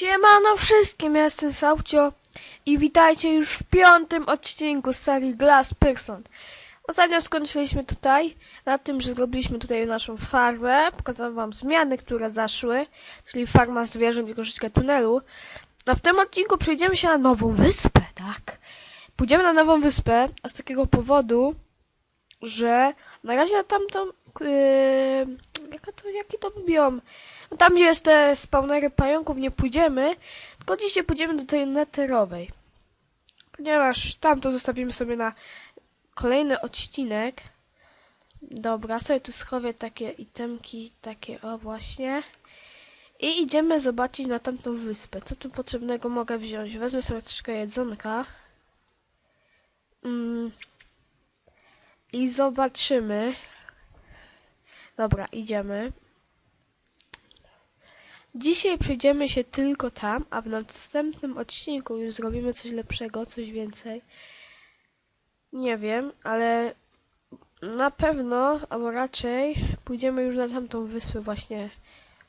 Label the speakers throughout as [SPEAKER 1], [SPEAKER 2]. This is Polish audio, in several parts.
[SPEAKER 1] Siemano wszystkim, ja jestem Saucio i witajcie już w piątym odcinku serii Glass Person. Ostatnio skończyliśmy tutaj na tym, że zrobiliśmy tutaj naszą farmę. Pokazałem wam zmiany, które zaszły, czyli farma zwierząt i troszeczkę tunelu. A w tym odcinku przejdziemy się na nową wyspę, tak? Pójdziemy na nową wyspę, a z takiego powodu, że na razie na tamtą... Yy, jaka to, jaki to biom? No Tam, gdzie jest te spawnery pająków, nie pójdziemy, tylko dzisiaj pójdziemy do tej neterowej. Ponieważ tam to zostawimy sobie na kolejny odcinek. Dobra, sobie tu schowię takie itemki, takie o właśnie. I idziemy zobaczyć na tamtą wyspę. Co tu potrzebnego mogę wziąć? Wezmę sobie troszkę jedzonka. Mm. I zobaczymy. Dobra, idziemy. Dzisiaj przejdziemy się tylko tam, a w następnym odcinku już zrobimy coś lepszego, coś więcej. Nie wiem, ale na pewno, albo raczej pójdziemy już na tamtą wyspę właśnie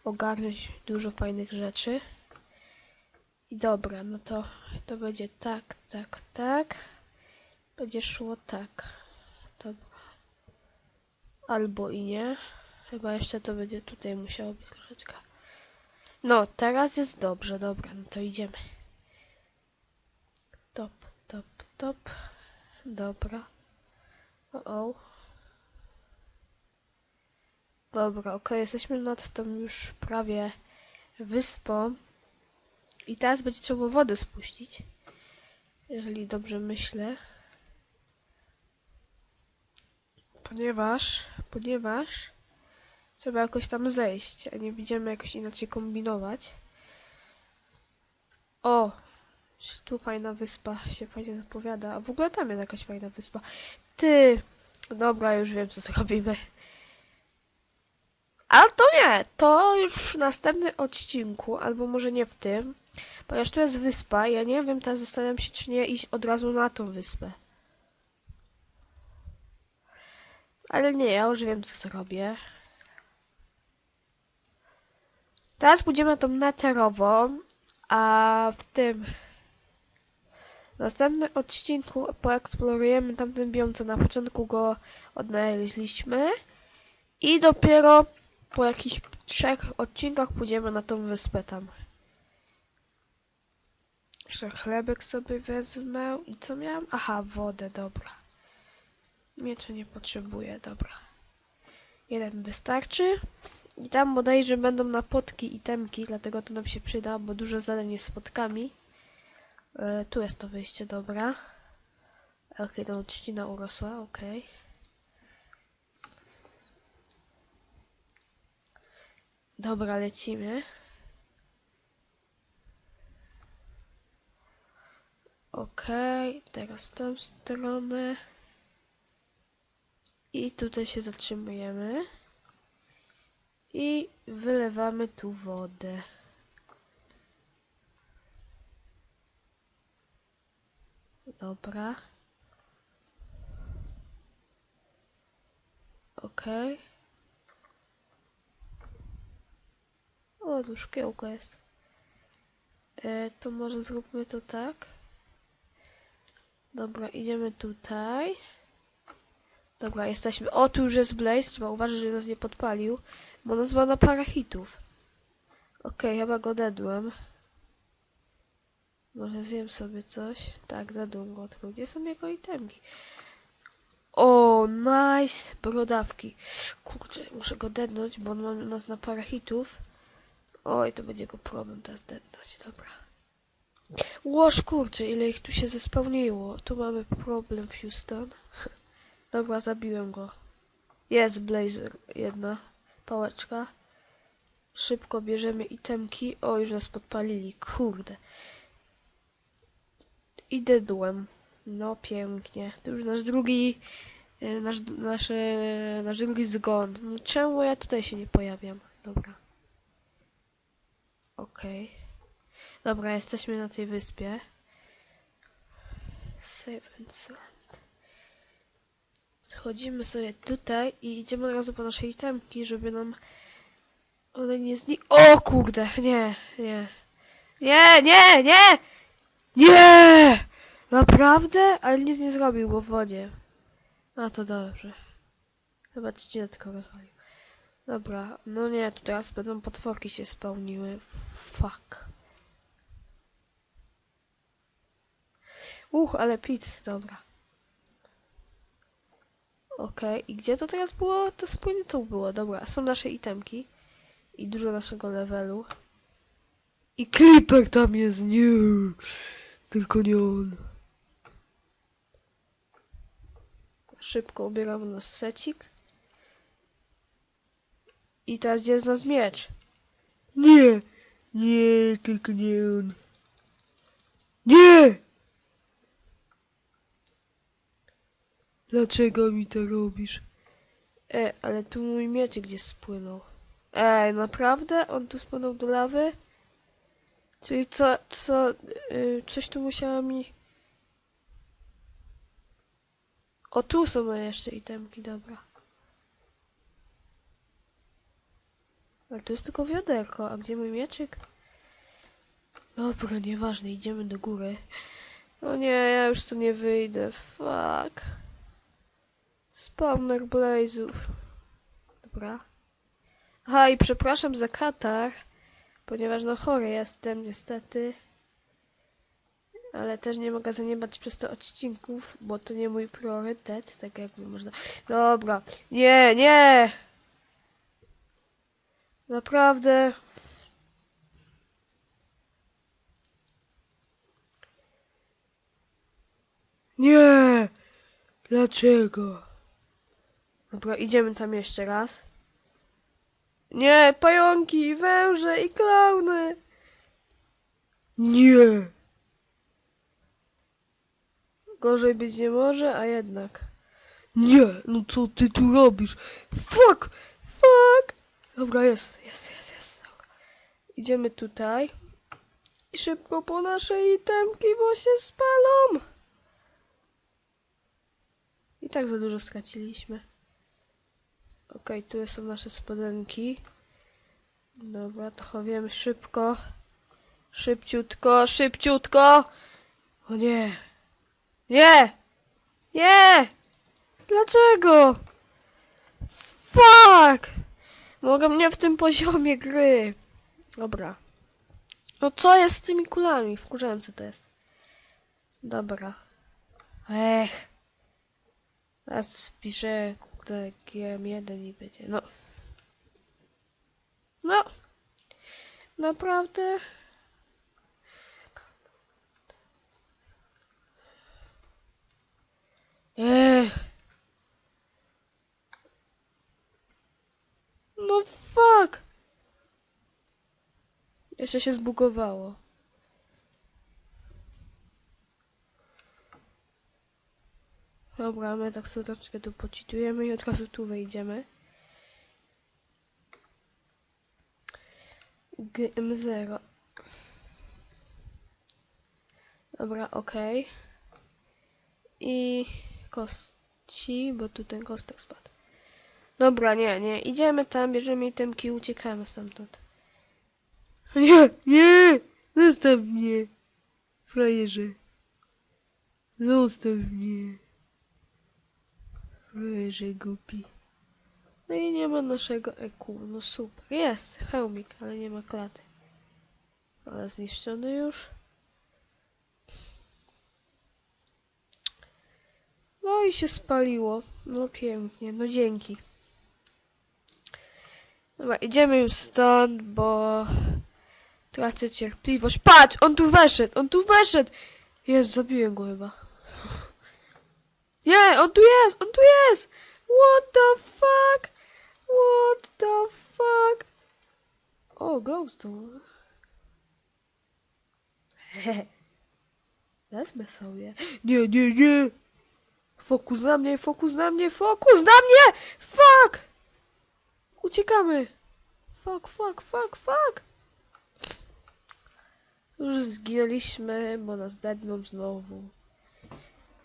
[SPEAKER 1] ogarnąć dużo fajnych rzeczy. I dobra, no to to będzie tak, tak, tak. Będzie szło tak. Dobra. Albo i nie. Chyba jeszcze to będzie tutaj musiało być troszeczkę. No, teraz jest dobrze, dobra, no to idziemy. Top, top, top. Dobra. O, o. Dobra, okej, jesteśmy nad tą już prawie wyspą. I teraz będzie trzeba wodę spuścić. Jeżeli dobrze myślę. Ponieważ, ponieważ trzeba jakoś tam zejść, a nie będziemy jakoś inaczej kombinować. O! Tu fajna wyspa się fajnie zapowiada. A w ogóle tam jest jakaś fajna wyspa. Ty! Dobra, już wiem co zrobimy. Ale to nie! To już w następnym odcinku, albo może nie w tym. Ponieważ tu jest wyspa, ja nie wiem, teraz zastanawiam się, czy nie iść od razu na tą wyspę. Ale nie, ja już wiem, co zrobię. Teraz pójdziemy na tą neterową, a w tym następnym odcinku poeksplorujemy tamten biom, co na początku go odnaleźliśmy. I dopiero po jakichś trzech odcinkach pójdziemy na tą wyspę tam. Jeszcze chlebek sobie wezmę. I co miałam? Aha, wodę, dobra. Miecze nie potrzebuję, dobra. Jeden wystarczy. I tam bodajże będą napotki i temki, dlatego to nam się przyda, bo dużo zadań jest z spotkami. E, tu jest to wyjście, dobra. Okej, to trzcina urosła, okej. Dobra, lecimy. Okej, teraz tą stronę. I tutaj się zatrzymujemy. I wylewamy tu wodę. Dobra. Okej. O, tu szkiełko jest. E, to może zróbmy to tak. Dobra, idziemy tutaj. Dobra, jesteśmy. O, tu już jest Blaze. Trzeba uważać, żeby nas nie podpalił. Bo nazwa na parachitów. Okej, chyba go dedłem. Może zjem sobie coś. Tak, dedłem go. Tylko gdzie są jego itemki? O, nice! Brodawki. Kurczę, muszę go dednąć, bo on ma nas na parachitów. Oj, to będzie go problem teraz dednąć. Dobra. Łoż, kurczę, ile ich tu się zespełniło. Tu mamy problem, Houston. Dobra, zabiłem go. Jest blazer, jedna pałeczka. Szybko bierzemy itemki. O, już nas podpalili. Kurde. I dedłem. No, pięknie. To już nasz drugi... e, Nasz, nasz, e, nasz drugi zgon. No, czemu ja tutaj się nie pojawiam? Dobra. Okej. Dobra, jesteśmy na tej wyspie. Save and Sland. Schodzimy sobie tutaj i idziemy od razu po nasze itemki, żeby nam one nie zni... O kurde, nie, nie. Nie, nie, nie! Nie! Naprawdę? Ale nic nie zrobił, bo w wodzie. A to dobrze. Chyba trzcinę tylko rozwalił. Dobra, no nie, tu teraz będą potworki się spełniły. Fuck. Uch, ale pizz, dobra. Okej, i gdzie to teraz było? To spójnie tu było, dobra. Są nasze itemki. I dużo naszego levelu. I Creeper tam jest, nie! Tylko nie on. Szybko ubieramy nasz secik. I teraz gdzie jest nasz miecz? Nie! Nie, tylko nie on. Nie! Dlaczego mi to robisz? E, ale tu mój miecz gdzieś spłynął. Ej, naprawdę? On tu spłynął do lawy? Czyli co, co, y, coś tu musiało mi... O, tu są moje jeszcze itemki, dobra. Ale to jest tylko wiaderko, a gdzie mój mieczyk? Dobra, nieważne, idziemy do góry. O nie, ja już tu nie wyjdę, fuck. Spawner Blazów. Dobra. Aha, i przepraszam za katar, ponieważ no chory jestem niestety. Ale też nie mogę zaniedbać przez to odcinków, bo to nie mój priorytet, tak jakby można... Dobra, nie, nie! Naprawdę. Nie! Dlaczego? Dobra, idziemy tam jeszcze raz. Nie, pająki, węże i klauny. Nie. Gorzej być nie może, a jednak. Nie, no co ty tu robisz? Fuck! Fuck! Dobra, jest, jest, jest, jest. Dobra. Idziemy tutaj. I szybko po nasze itemki, bo się spalą. I tak za dużo straciliśmy. Okej, tu są nasze spodenki. Dobra, to chowiemy szybko. Szybciutko, szybciutko. O nie. Nie! Nie! Dlaczego? Fuck! Mogę mnie w tym poziomie gry. Dobra. No co jest z tymi kulami? Wkurzające to jest. Dobra. Ech. Teraz wpiszę GM1 i będzie. No. No. Naprawdę. Ech. No fuck! Jeszcze się zbugowało. Dobra, my tak sobie troszeczkę tu pocitujemy i od razu tu wejdziemy. GM0. Dobra, okej. I kości, bo tu ten kostek spadł. Dobra, nie, nie. Idziemy tam, bierzemy itemki i uciekamy stamtąd. Nie, nie! Zostaw mnie! Frajerze. Zostaw mnie. Frajerze głupi. No i nie ma naszego EQ. No super. Jest hełmik, ale nie ma klaty. Ale zniszczony już. No i się spaliło. No pięknie, no dzięki. Dobra, idziemy już stąd, bo tracę cierpliwość. Patrz, on tu weszedł, on tu weszedł. Jest, zabiłem go chyba. Nie, on tu jest, on tu jest. What the fuck? What the fuck? O, glowstone. Hehe. Wezmę sobie. Nie, nie, nie. Fokus na mnie, fokus na mnie, fokus na mnie! Fuck! Uciekamy! Fuck, fuck, fuck, fuck! Już zginęliśmy, bo nas dedną znowu.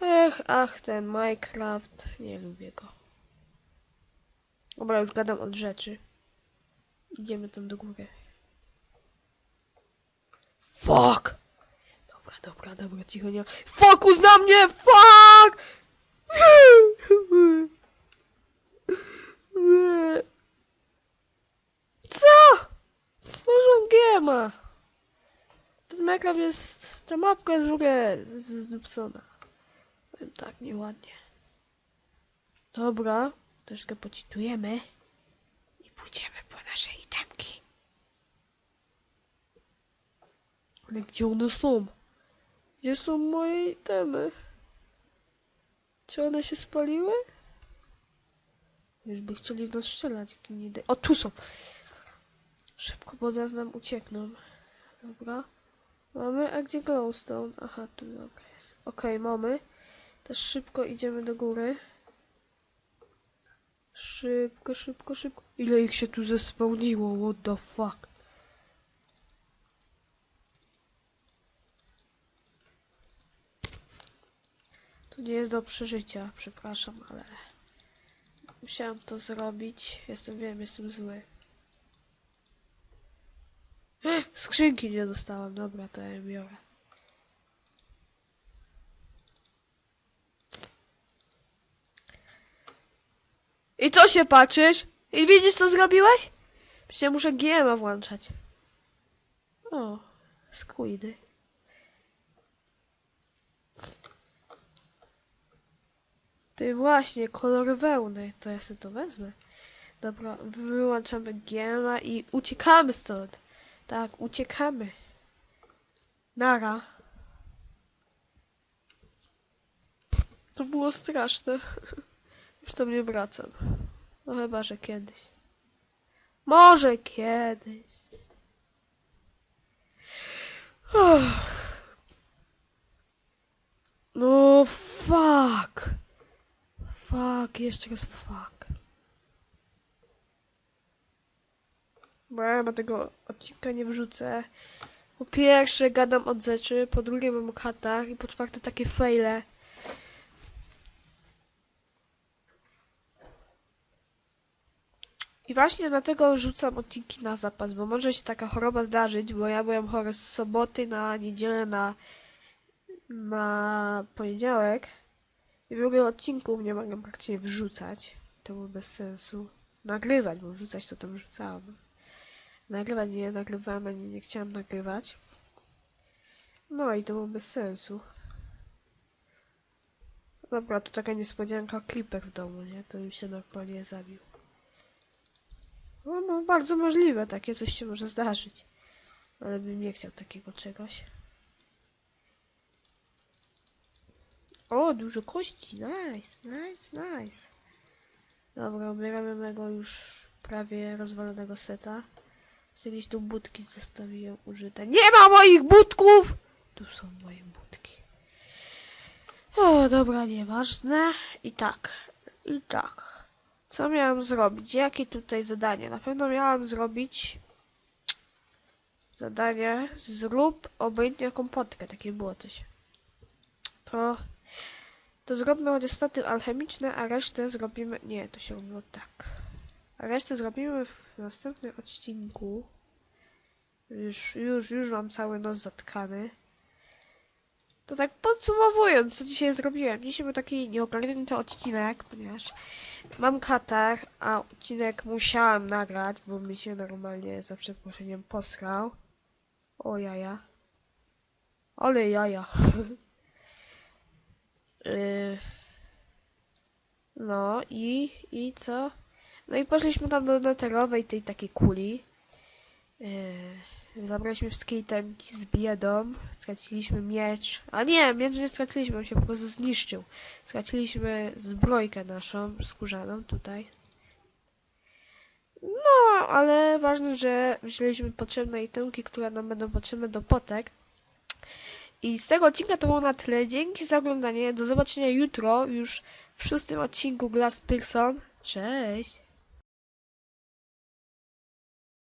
[SPEAKER 1] Ech, ach, ten Minecraft, nie lubię go. Dobra, już gadam od rzeczy. Idziemy tam do góry. Fuck! Dobra, dobra, dobra, cicho nie. Fokus na mnie! Fuck! Co? Może giema. Ten Minecraft jest... Ta mapka jest w ogóle zdupcona. Powiem tak, nieładnie. Dobra, troszkę pocitujemy i pójdziemy po nasze itemki. Ale gdzie one są? Gdzie są moje itemy? Czy one się spaliły? Już by chcieli w nas strzelać. nie O, tu są! Szybko, bo zaraz nam uciekną. Dobra. Mamy, a gdzie glowstone? Aha, tu dobra jest. Okej, mamy. Też szybko idziemy do góry. Szybko, szybko, szybko. Ile ich się tu zespełniło? What the fuck? To nie jest do przeżycia, przepraszam, ale musiałem to zrobić. Jestem, wiem, jestem zły. Skrzynki nie dostałem, dobra, to ja je biorę. I co się patrzysz? I widzisz co zrobiłeś? Przecież muszę GMA włączać. O, skójdy. Ty właśnie, kolor wełny. To ja sobie to wezmę. Dobra, wyłączamy GMA i uciekamy stąd. Tak, uciekamy. Nara. To było straszne. Już do mnie wracam. No chyba, że kiedyś. Może kiedyś. Uff. No fuck. Fuck, jeszcze raz fuck. Bo tego odcinka nie wrzucę. Po pierwsze gadam od rzeczy, po drugie mam katach i po czwarte takie fejle. I właśnie dlatego rzucam odcinki na zapas, bo może się taka choroba zdarzyć, bo ja byłem chory z soboty na niedzielę na, na poniedziałek. I w ogóle odcinków nie mogę praktycznie wrzucać. To było bez sensu. Nagrywać, bo wrzucać to tam wrzucałam. Nagrywać nie nagrywałem, ani nie chciałam nagrywać. No i to było bez sensu. Dobra, tu taka niespodzianka, kliper w domu, nie? To mi się normalnie zabił. No, no, bardzo możliwe, takie coś się może zdarzyć. Ale bym nie chciał takiego czegoś. O, dużo kości, nice, nice, nice. Dobra, ubieramy mego już prawie rozwalonego seta. Jeszcze Jakieś tu budki zostawiłem użyte. Nie ma moich budków! Tu są moje budki. O, dobra, nieważne. I tak, i tak. Co miałam zrobić? Jakie tutaj zadanie? Na pewno miałam zrobić zadanie zrób obojętnie jaką potkę. Takie było coś. To to zrobimy chociaż staty alchemiczne, a resztę zrobimy... Nie, to się robiło tak. A resztę zrobimy w następnym odcinku. Już, już, już mam cały nos zatkany. To tak podsumowując, co dzisiaj zrobiłem. Dzisiaj był taki nieogarnięty odcinek, ponieważ mam katar, a odcinek musiałem nagrać, bo mi się normalnie za przeproszeniem posrał. O jaja. Ale jaja. Yy. No i, i co? No i poszliśmy tam do neterowej tej takiej kuli. Yy. Zabraliśmy wszystkie itemki z biedą. Straciliśmy miecz. A nie, miecz nie straciliśmy, on się po prostu zniszczył. Straciliśmy zbrojkę naszą, skórzaną tutaj. No, ale ważne, że wzięliśmy potrzebne itemki, które nam będą potrzebne do potek. I z tego odcinka to było na tyle. Dzięki za oglądanie. Do zobaczenia jutro już w szóstym odcinku Glass Pearson. Cześć!